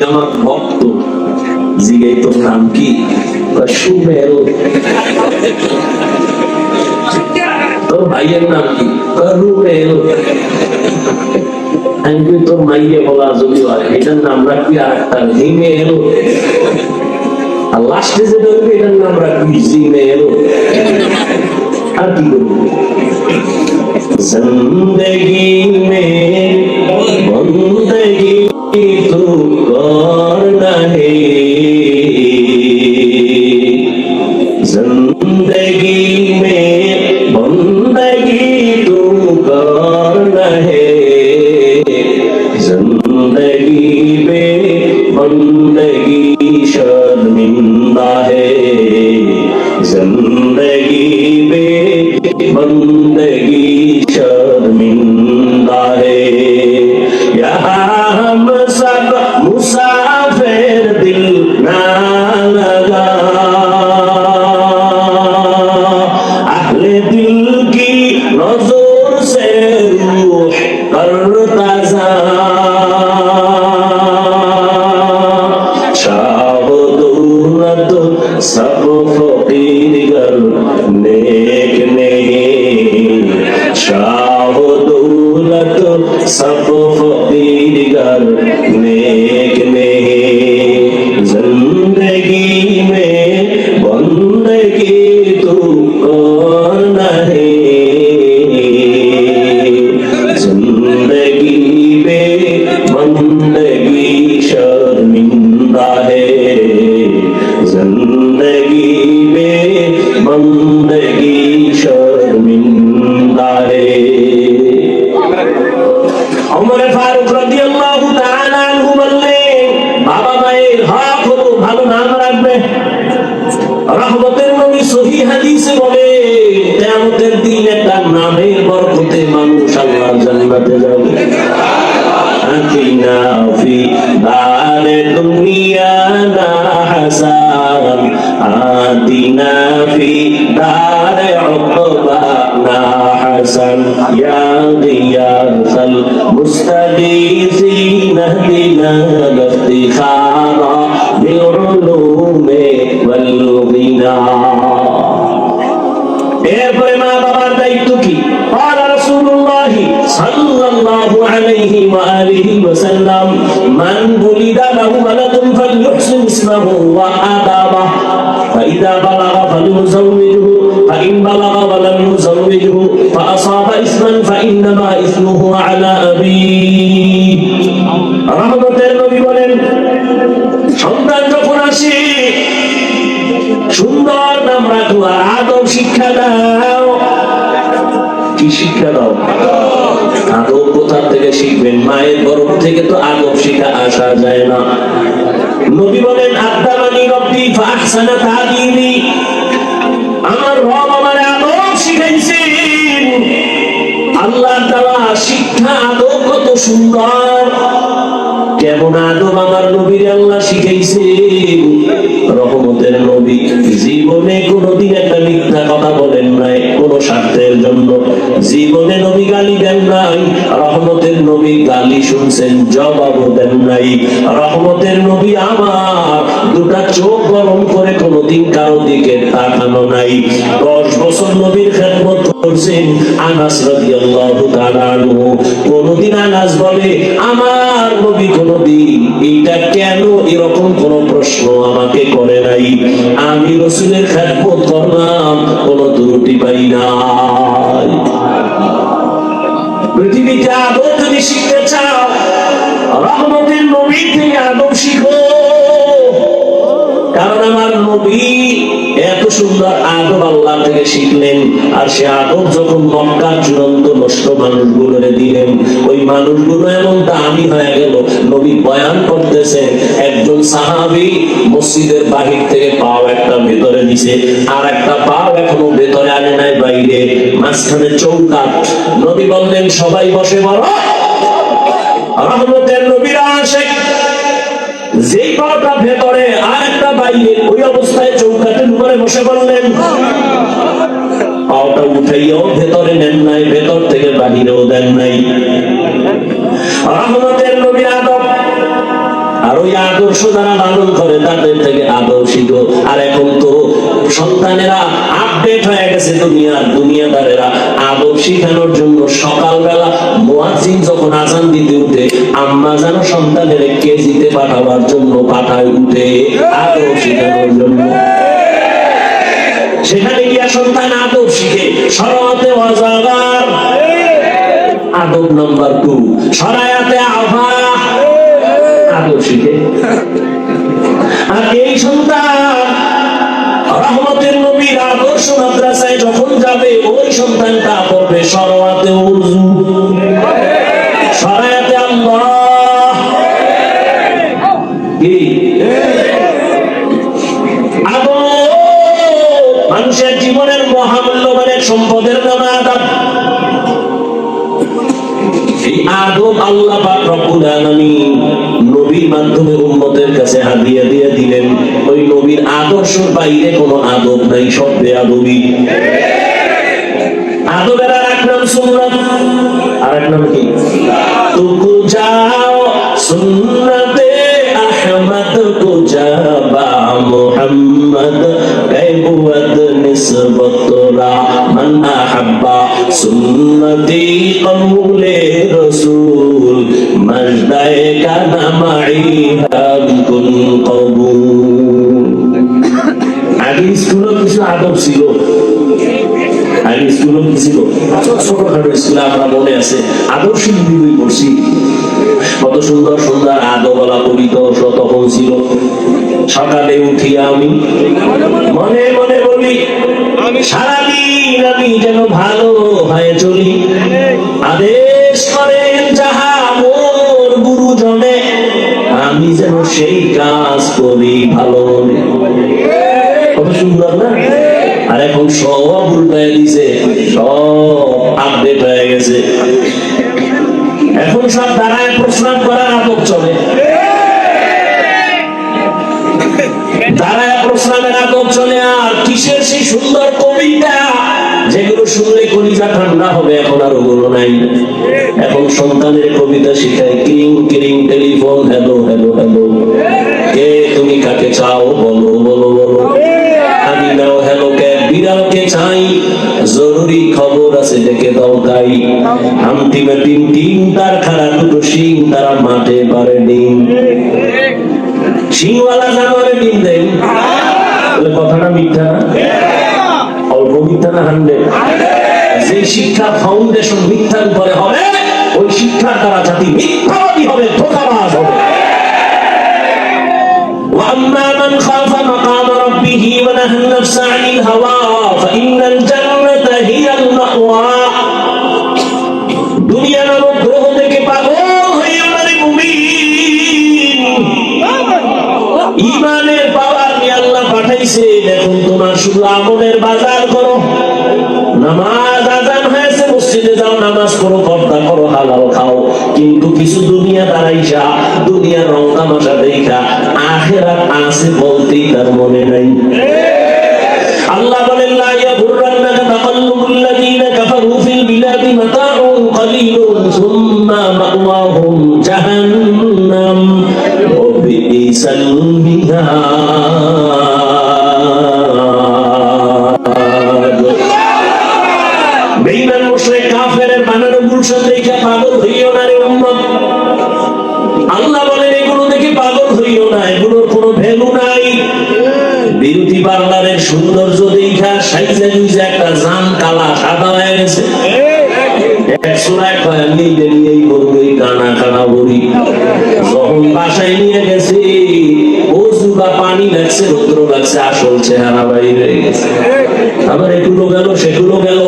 আমার ভক্ত জিগাই তোর নাম কি? সুমেরু। তোর ভাইয়ের নাম কি? রুমেরু। জিন্দগি तू है ज़िंदगी में बंदगी तू कौन ज़िंदगी में Hallelujah. آتنا في بعد دنيانا حساب آتنا في دار عقبانا حسن يا غياث المستغيثين اهدنا عليه وآله وسلم من ولد له ولد فليحسن اسمه وآدابه فإذا بلغ فليزوجه فإن بلغ ولم يزوجه فأصاب اسما فإنما إثمه على أبيه রহমতের নবী বলেন সন্তান যখন আসে সুন্দর নাম রাখো আর আদব শিক্ষা দাও কি শিক্ষা দাও আদব কোথা থেকে শিখবেন? মায়ের গর্ভ থেকে তো আদব শিখা আসা যায় না। নবী বলেন আদামানি রব্বি ফাহসানা তাদিনি। আমার রব আমার আদব শিখাইছেন। আল্লাহ তাআলা শিক্ষা আদব কত সুন্দর। কেমন আদব আমার নবীর আল্লাহ শিখাইছেন রহমতের নবী জীবনে কোনোদিন একটা মিথ্যা কথা বলেন নাই, কোন স্বার্থের জন্য। জীবনে নবী গালি দেন নাই, রহমতের নবী গালি শুনছেন, জবাবও দেন নাই। রহমতের নবী আমার দুটা চোখ গরম করে কোনোদিন কারও দিকে তাকানো নাই। দশ বছর নবীর খেদমত করছেন আনাস রাদিয়াল্লাহু তাআলা কোনদিন আনাস বলে, আমার নবী এইটা কেন এরকম কোন প্রশ্ন আমাকে করে নাই? আমি রসুলের খেদমত করলাম, কোন ত্রুটি পাই নাই। পৃথিবীতে আদব থেকে শিখলেন। আর সে আদব যখন মক্কার চূড়ান্ত নষ্ট মানুষগুলোরে দিলেন, ওই মানুষগুলো এমন দামি হয়ে গেল, নবী বয়ান করতেছে একজন সাহাবি মসজিদের বাহির থেকে পাও একটা ভেতরে দিছে, আর একটা পাও এখনও ভেতরে আনে নাই বাইরে, মাঝখানে চৌকাট নবী বললেন, সবাই বসে বড় রহমতের নবীরা আসে যেই পাটা ভেতরে আর একটা বাইরে, ওই অবস্থায় চৌকাটের উপরে বসে পড়লেন আদর্শ যারা করে, তাদের থেকে আর এখন তো সন্তানেরা আপডেট হয়ে গেছে দুনিয়াদারেরা। আদব শিখানোর জন্য সকালবেলা মুয়াজ্জিন যখন আজান দিতে উঠে, আম্মা যেন সন্তানের কেজিতে পাঠাবার জন্য পাঠায় উঠে আদব শিখানোর জন্য। সেখানে গিয়া সন্তান আদব শিখে সরাতে অজাগার। আদব নাম্বার টু, সরায়াতে আভা। আদব শিখে আর এই সন্তান যাবে, ওই সন্তানটা পড়বে সরওয়াতে উজু সরায়াতে আল্লাহ কি? মানুষের জীবনের মহামূল্যবানের সম্পদের নাম আদব এই আদব আল্লাহ রব্বুল আলামিন নবীর মাধ্যমে উম্মতের কাছে হাদিয়া দিয়ে দিলেন। ওই নবীর আদর্শের বাইরে কোনো আদব নাই, সব বেআদবি। আদবের আর এক নাম সুন্নাত। আর এক নাম কি? আগে স্কুলে কিছু আদব ছিল। আগে স্কুলে কি ছিল। ছোটখাটো স্কুলে আমরা মনে আছে আদর্শ বই পড়ছি। কত সুন্দর সুন্দর আদবলা কবিতা তখন ছিল সকালে উঠি আমি মনে মনে বলি সারাদিন আমি যেন ভালো হয়ে চলি। আদেশ করেন যাহা মোর গুরুজনে আমি যেন সেই কাজ করি ভালো মনে। কত সুন্দর না? আর এখন সব উল্টায় দিছে সব আপডেট হয়ে গেছে। এখন সব দাঁড়ায় প্রস্রাব করার আদব চলে। দাঁড়ায় প্রস্রাবের আদব চলে আর কিসের সেই সুন্দর কবিতা? যেগুলো শুনলে কলিজা ঠান্ডা হবে এখন আর ওগুলো নাই। এখন সন্তানের কবিতা শিখায় কিরিং কিরিং টেলিফোন হ্যালো হ্যালো হ্যালো। কে তুমি কাকে চাও চাই জরুরি খবর আছে ডেকে দাও তাই আন্তিমে তিন তিন তার খাড়া দুটো শিং তারা মাঠে পারে ডিম শিংওয়ালা জানোয়ারে ডিম দেন তাহলে কথাটা মিথ্যা না অল্প মিথ্যা না হান্ড্রেড যে শিক্ষা ফাউন্ডেশন মিথ্যার উপরে হবে ওই শিক্ষার দ্বারা জাতি মিথ্যাবাদী হবে ধোকাবাজ হবে وأما من خاف مقام ربه ونهى النفس عن الهوى নামাজ আজান হয়েছে, মসজিদে যাও, নামাজ করো পর্দা করো, হালাল খাও। কিন্তু কিছু দুনিয়া দাঁড়াইছা দুনিয়ার রং তামাশা দেখা আখেরাত আছে বলতেই তার মনে নাই। আল্লাহ বলেন, লা ইয়াগুররান্নাকা তাকাল্লুবুল লাযীনা কাফারু ফিল কালা সাদা হয়ে গেছে। লাগছে, রৌদ্র লাগছে, আসল চেহারা বাইরে গেছে। আবার এগুলো গেল, সেগুলো গেল।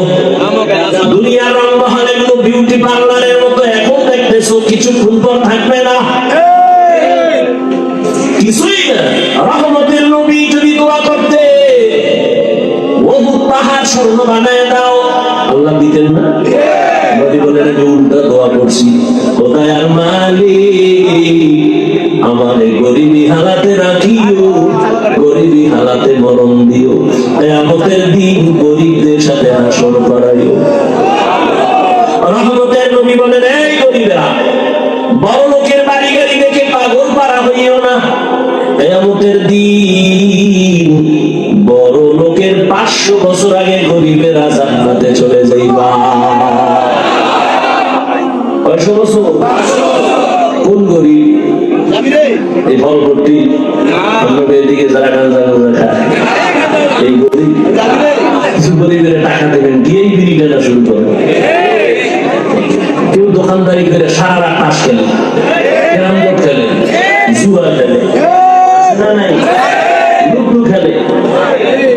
দুনিয়ার রং মহল এগুলো বিউটি পার্লারের মতো এখন দেখতেছো কিছুক্ষণ পর থাকবে পাহাড় স্বর্ণ বানায় দাও। আল্লাহ দিতেন না? নবী গরিবী হালাতে রাখিও, গরিবি হালাতে মরণ দিও। কেয়ামতের দিন গরিবদের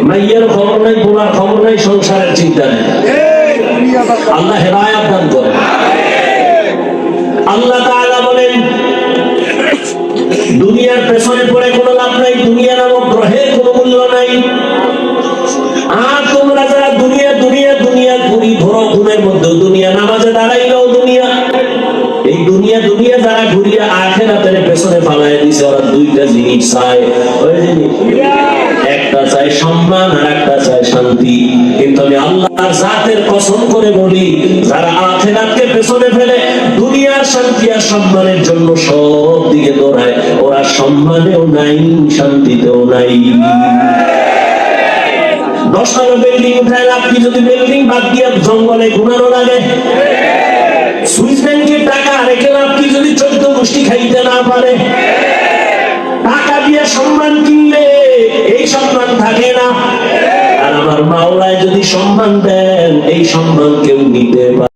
মাইয়ের খবর নাই, বোনার খবর নাই, সংসারের চিন্তা নেই। আল্লাহ হেদায়াত দান করে। আল্লাহ তাআলা বলেন, দুনিয়ার পেছনে পড়ে কোনো লাভ নাই, দুনিয়া নামক গ্রহের কোনো মূল্য নাই। আর তোমরা যারা দুনিয়া দুনিয়া দুনিয়া ঘুরি ঘোরো ঘুমের মধ্যে দুনিয়া নামাজে দাঁড়াইলেও দুনিয়া। এই দুনিয়া দুনিয়া যারা ঘুরিয়ে আখেরাতের পেছনে ফালাই দিছে, ওরা দুইটা জিনিস চায়। ওই জিনিস। সম্মান শান্তি। কিন্তু আমি আল্লাহর জাতের করে বলি, যারা আখেরাতকে পেছনে ফেলে দুনিয়ার শান্তি আর সম্মানের জন্য সব দিকে দৌড়ায়, ওরা সম্মানেও নাই, শান্তিতেও নাই। বিল্ডিং উঠায় যদি বিল্ডিং বাদ দিয়ে জঙ্গলে ঘুমানো লাগে। সুইস ব্যাংকের টাকা রেখে আপনি যদি চোদ্দ গোষ্ঠী খাইতে না পারে। টাকা দিয়ে সম্মান কিনলে এই সম্মান থাকে না। আর আমার মাওলায় যদি সম্মান দেন, এই সম্মান কেউ নিতে পারে